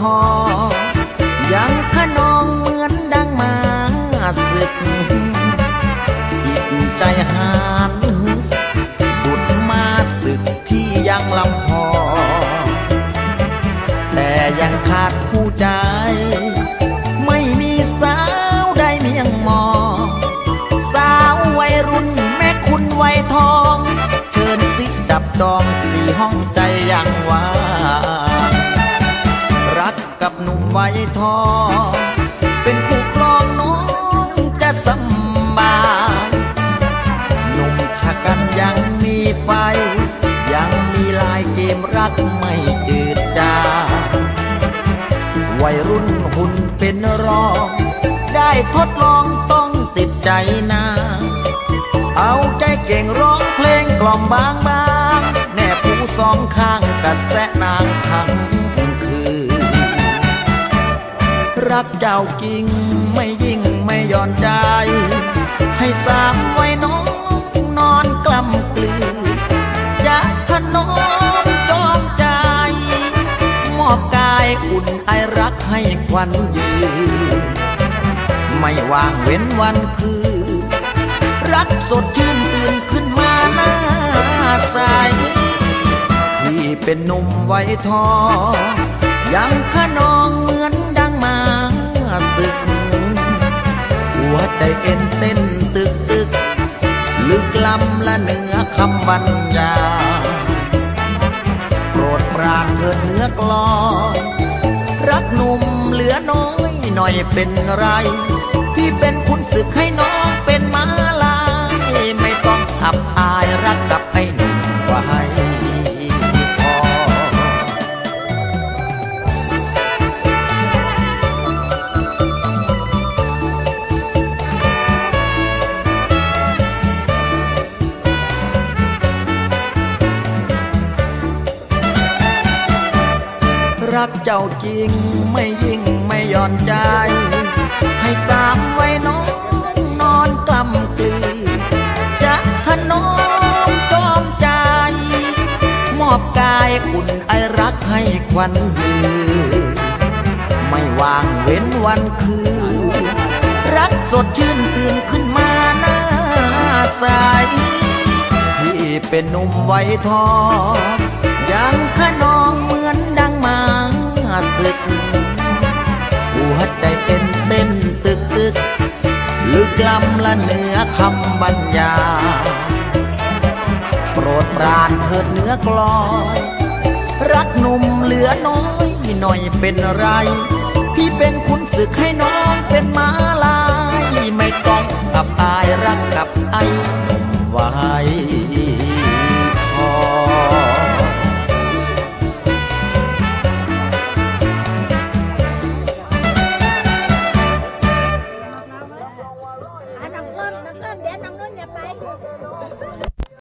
ทอ ยังขนองเหมือนดังมาศึกจิตใจหานบุดมาศึกที่ยังลำพอ แต่ยังขาดผู้ใจ ไม่มีสาวใดเมียงมองสาววัยรุ่นแม่คุณวัยทอง เชิญสิจับจองสี่ห้องใจยังวา กับหนุ่มวัยทอง เป็นคู่ครองน้องจะสำบายหนุ่มชะกันยังมีไฟ ยังมีลายเกมรักไม่จืดจางวัยรุ่นหุ่นเป็นรอง ได้ทดลองต้องติดใจนาเอาใจเก่งร้องเพลงกล่อมบางบางแน่ผู้สองข้างกระแสนางทั้ง รักเจ้ากิ่งไม่ยิ่งไม่ย่อนใจ ให้สามไว้น้องนอนกล้ำกลืนจะถนอมจอมใจ มอบกายอุ่นไอรักให้ควันยืน ไม่ว่างเว้นวันคืน รักสดชื่นตื่นขึ้นมาหน้าใสที่เป็นหนุ่มไว้ทอยังขนอ ศึก หัวใจเป็นเต้นตึกตึก ลึกล้ำและเหนือคำบรรยายโปรดปราดเถิดเนื้อกลอน รักหนุ่มเหลือน้อยหน่อยเป็นไร พี่เป็นคุณศึกให้ รักเจ้าจริงไม่ยิ่งไม่ย่อนใจ ให้สามไว้น้องนอนกลำกลืนจะถนอมจอมใจ มอบกายอุ่นไอรักให้ควันยืนไม่วางเว้นวันคืนรักสดชื่นตื่นขึ้นมาหน้าใสที่เป็นหนุ่มไว้ทอง ลึกหัวใจเต้นเต้นตึกตึกลึกล้ำละเหนือคำบรรยา โปรดปรานเถิดเนื้อกลอย รักหนุ่มเหลือน้อยหน่อยเป็นไร พี่เป็นคุณศึกให้น้อง